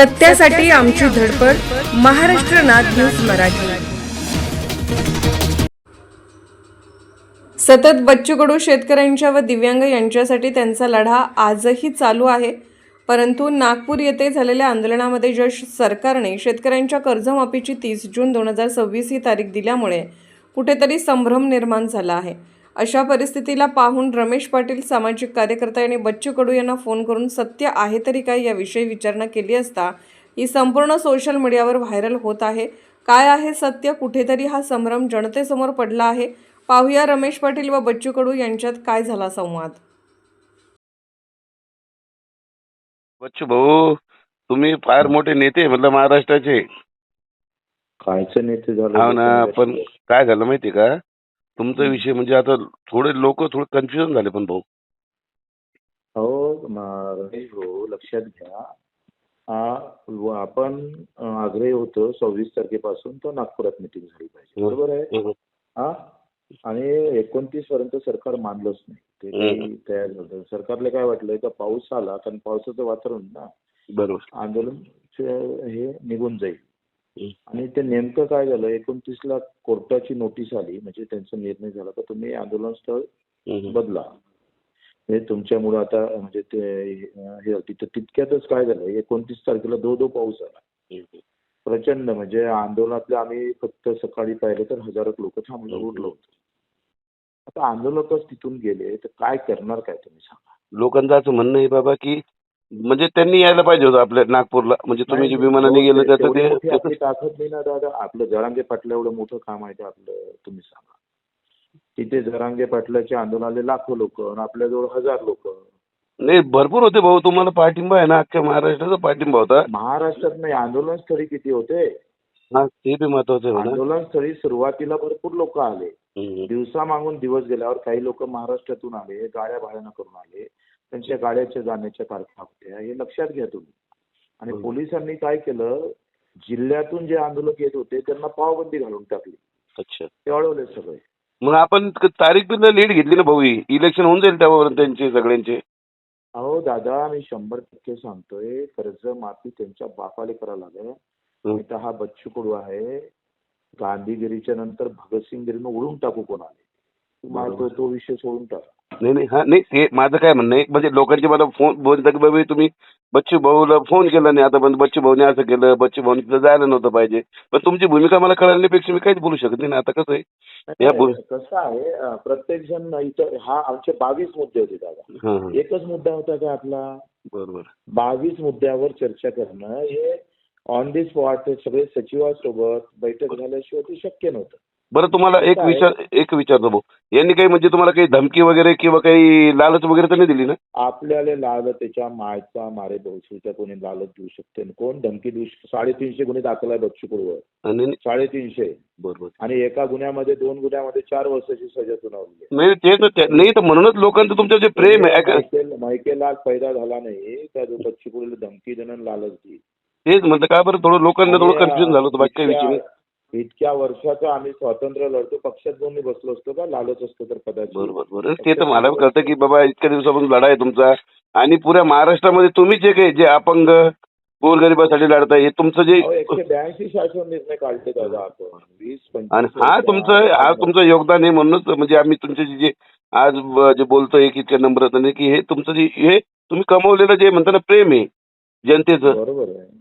सत्यासाठी आमची धडपड महाराष्ट्र नाथ न्यूज मराठी. सतत बच्चू कडू शेतकऱ्यांच्या व दिव्यांग यांच्यासाठी त्यांचा लढा आजही चालू आहे. परंतु नागपूर येथे झालेल्या आंदोलनामध्ये ज्या सरकारने शेतकऱ्यांच्या कर्जमाफीची तीस जून दोन हजार सव्वीस ही तारीख दिल्यामुळे कुठेतरी संभ्रम निर्माण झाला आहे. अशा परिस्थितीला पाहून रमेश पाटील सामाजिक कार्यकर्ता यांनी बच्चू कडू यांना फोन करून सत्य आहे तरी काय याविषयी विचारणा केली असता ही संपूर्ण सोशल मीडियावर व्हायरल होत आहे. काय आहे सत्य? कुठेतरी हा संभ्रम जनतेसमोर पडला आहे. पाहूया रमेश पाटील व बच्चू कडू यांच्यात काय झाला संवाद. बच्चू भाऊ तुम्ही फार मोठे नेते म्हटलं महाराष्ट्राचे. कायचं नेते झालं हो ना पण काय झालं माहितीये का? तुमचा विषय म्हणजे आता थोडे लोक थोडे कन्फ्युजन झाले पण भाऊ. हो रमेश भाऊ लक्षात घ्या. आ, व आपण अ, आग्रही होतो सव्वीस तारखेपासून तर नागपुरात मिटिंग झाली पाहिजे. हं. बरोबर आहे? हं. आणि एकोणतीस पर्यंत सरकार मानलंच नाही. ते तयार नव्हतं. सरकारला काय वाटलं? का पाऊस आला कारण पावसाचं वातावरण ना बरोबर. आंदोलन हे निघून जाईल. आणि ते नेमकं काय झालं एकोणतीसला कोर्टाची नोटीस आली म्हणजे त्यांचा निर्णय झाला का तुम्ही आंदोलन स्थळ. बदला. म्हणजे तुमच्यामुळे आता म्हणजे ते हे तिथं तितक्यातच काय झालं एकोणतीस तारखेला दो दो पाऊस आला. प्रचंड म्हणजे आंदोलनातले आम्ही फक्त सकाळी पाहिलं तर हजारो लोक थांबलं उरलं होतं. आता आंदोलकच तिथून गेले तर काय करणार काय तुम्ही सांगा? लोकांचं असं म्हणणं आहे बाबा की म्हणजे त्यांनी यायला पाहिजे होतं आपल्या नागपूरला. म्हणजे तुम्ही जे विमानाने गेलं त्याचं ते आपली ताकद नाही ना दादा. आपलं जरांगे पाटला एवढं मोठं काम आहे ते आपलं तुम्ही सांगा. तिथे जरांगे पाटलाच्या आंदोलनाले लाखो लोक आपल्याजवळ हजार लोक. नाही भरपूर होते भाऊ. तुम्हाला पाठिंबा आहे ना? अख्ख्या महाराष्ट्राचा पाठिंबा होता. महाराष्ट्रात नाही आंदोलन स्थळी किती होते? हा ते बी महत्वाचं आहे म्हणा. आंदोलन स्थळी सुरुवातीला भरपूर लोक आले. हम्म. दिवसा मागून दिवस गेल्यावर काही लोक महाराष्ट्रातून आले गाड्या भाड्यानं करून आले. त्यांच्या गाड्याच्या जाण्याच्या तारखा होत्या. हे लक्षात घ्या तुम्ही. आणि. पोलिसांनी काय केलं? जिल्ह्यातून जे आंदोलक येत होते त्यांना पावबंदी घालून टाकली. अच्छा. ते अडवले सगळे. मग आपण तारीख पण लीड घेतली ना भाऊ इलेक्शन होऊन जाईल त्यावर त्यांचे सगळ्यांचे. अहो दादा मी शंभर टक्के सांगतोय कर्ज माफी त्यांच्या बापाले करावं लागेल. हं. इथं हा बच्चू कडू आहे. गांधीगिरीच्या नंतर भगतसिंगगिरीनं उडून टाकू कोणाले? तुम्हाला तो विषय सोडून टाक. नाही नाही हा नाही ते माझं काय म्हणणं आहे म्हणजे लोकांचे मला फोन बोलतात की बाबा तुम्ही बच्चू भाऊला फोन केला नाही आता पण बच्चू भाऊने असं केलं बच्चू भाऊने तिथं जायला नव्हतं पाहिजे. पण तुमची भूमिका मला कळण्यापेक्षा मी काहीच बोलू शकत नाही ना आता कसं आहे? या कसं आहे अं, प्रत्येक जण इथं हा आमचे बावीस मुद्दे होते दादा. हां हां. एकच मुद्दा होता का आपला? बरोबर. बावीस मुद्द्यावर चर्चा करणं हे ऑन दी स्पॉट सगळे सचिवासोबत बैठक झाल्याशिवाय ते शक्य नव्हतं. बरं तुम्हाला एक काय? विचार एक विचारतो भाऊ. यांनी काही म्हणजे तुम्हाला काही धमकी वगैरे किंवा काही लालच वगैरे तर नाही दिली ना? आपल्याला लाल त्याच्या मायचा मारे बहुशीच्या कोणी लालच देऊ शकते आणि कोण? धमकी देऊ शकते. साडेतीनशे गुन्हे दाखल आहे कडूवर आणि साडेतीनशे. बरोबर. आणि एका गुन्ह्यामध्ये दोन गुन्ह्यामध्ये चार वर्षाची सजा सुनावली आहे. नाही ते तर त्या- नाही तर म्हणूनच लोकांचं तुमचं जे प्रेम आहे ऐका- मायकेल मायकेल पैदा झाला नाही. त्या जो कडूला धमकी देणं आणि लालच दी तेच म्हणतं का बरं? थोडं लोकांना थोडं कन्फ्युजन झालं होतं बाकी काही नाही. इतक्या- वर्षाचं आम्ही स्वातंत्र्य लढतो पक्षात जाऊन मी बसलो असतो का? लालच असतो तर कदाचित. बरोबर बरोबर. ते तर मला कळतं की बाबा इतक्या दिवसापासून लढा आहे तुमचा. आणि पुऱ्या महाराष्ट्रामध्ये तुम्हीच एक आहे जे अपंग गोरगरिबासाठी लढताय हे तुमचं जे अहो, एकशे ब्याऐंशी शासन निर्णय काढले दादा आपण. वीस आणि पंचवीस हा तुमचं हा तुमचं योगदान आहे म्हणूनच म्हणजे आम्ही तुमचे जे- जे आज ब- जे बोलतोय की इतक्या नम्रतेने की हे तुमचं जे हे तुम्ही कमवलेलं जे म्हणता ना प्रेम आहे जनतेचं. बरोबर आहे.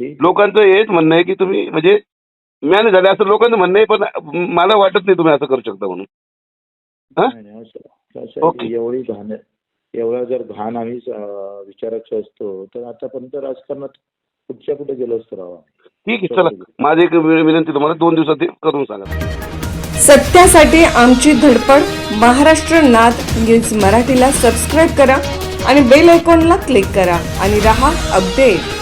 लोकांचं हेच म्हणणं आहे की तुम्ही म्हणजे मॅनेज झाले असं लोकांचं म्हणणं आहे पण मला वाटत नाही तुम्ही असं करू शकता म्हणून. हा? ओके. एवढी घाण एवढा जर घाण आम्ही विचारायचो असतो तर आतापर्यंत राजकारणात कुठच्या कुठे गेलो असतो राव ठीक आहे चला. माझी एक विनंती तुम्हाला दोन दिवसात करून सांगा. सत्यासाठी आमची धडपड महाराष्ट्र नाद न्यूज मराठीला सबस्क्राईब करा आणि बेल आयकॉनला क्लिक करा आणि रहा अपडेट.